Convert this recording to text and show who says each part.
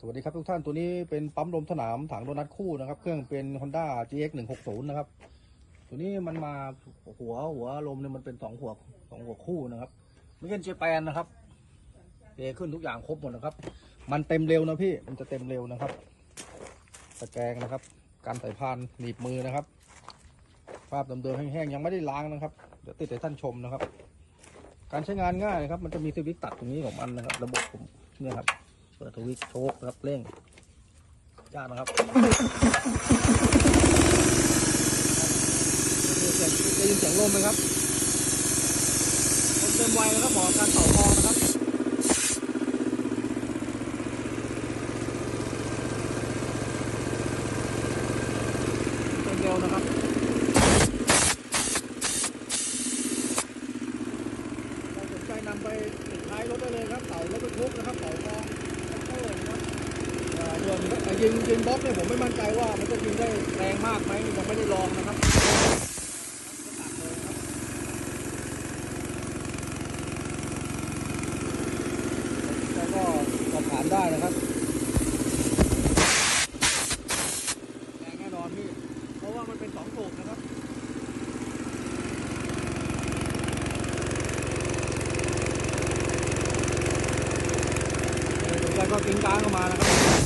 Speaker 1: สวัสดีครับทุกท่านตัวนี้เป็นปั๊มลมสนามถังโดนัทคู่นะครับ เครื่องเป็น Honda GX 160นะครับ ตัวนี้มันมาหัวหัวลมเนี่ยมันเป็นสองหัวสองหัวคู่นะครับไม่ใช่เจแปนนะครับเทขึ้นทุกอย่างครบหมดนะครับ มันเต็มเร็วนะพี่มันจะเต็มเร็วนะครับตะแกรงนะครับ การใส่พานหนีบมือนะครับภาพเดิมๆแห้งๆยังไม่ได้ล้างนะครับเดี๋ยวติดให้ท่านชมนะครับ การใช้งานง่ายนะครับ มันจะมีสวิตช์ตัดตรงนี้ของมันนะครับ ระบบผมเนี่ยครับ เปิดทวิตช์โชคนะครับเร่งยากนะครับได้ยินเสียงเสียงลมไหมครับเต็มไวนะครับเหมาะกับการเป่าคอนะครับเต็มเร็วนะครับเราสนใจนำไปติดท้ายรถได้เลยครับเป่ารถบรรทุกนะครับเป่าคอ ยิงยิงบล็อกเนี่ยผมไม่มั่นใจว่ามันจะยิงได้แรงมากไหมยังไม่ได้ลองนะครับแล้วก็สอบถามได้นะครับแรงแน่นอนพี่เพราะว่ามันเป็นสองโถกนะครับแล้วก็กิ้งก้างเข้ามานะครับ